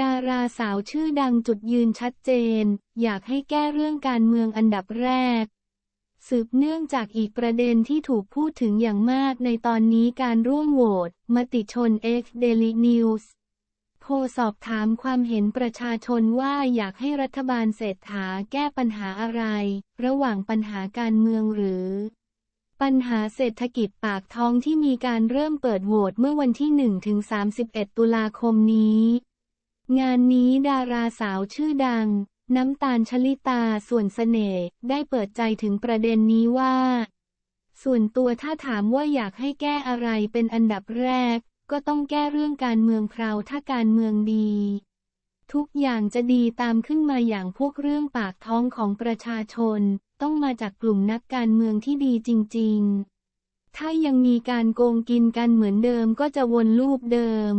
ดาราสาวชื่อดังจุดยืนชัดเจน อยากให้แก้เรื่องการเมืองอันดับแรก สืบเนื่องจากอีกประเด็นที่ถูกพูดถึงอย่างมากในตอนนี้การร่วมโหวตมติชน X Daily News โพสอบถามความเห็นประชาชนว่าอยากให้รัฐบาลเศรษฐาแก้ปัญหาอะไร ระหว่างปัญหาการเมืองหรือปัญหาเศรษฐกิจปากท้องที่มีการเริ่มเปิดโหวตเมื่อวันที่1ถึง31 ตุลาคมนี้ งานนี้ดาราสาวชื่อดัง น้ำตาลชลิตาส่วนเสน่ห์ได้เปิดใจถึงประเด็นนี้ว่า ส่วนตัวถ้าถามว่าอยากให้แก้อะไรเป็นอันดับแรก ก็ต้องแก้เรื่องการเมืองคราวถ้าการเมืองดี ทุกอย่างจะดีตามขึ้นมาอย่างพวกเรื่องปากท้องของประชาชน ต้องมาจากกลุ่มนักการเมืองที่ดีจริง ๆ ถ้ายังมีการโกงกินกันเหมือนเดิมก็จะวนลูปเดิม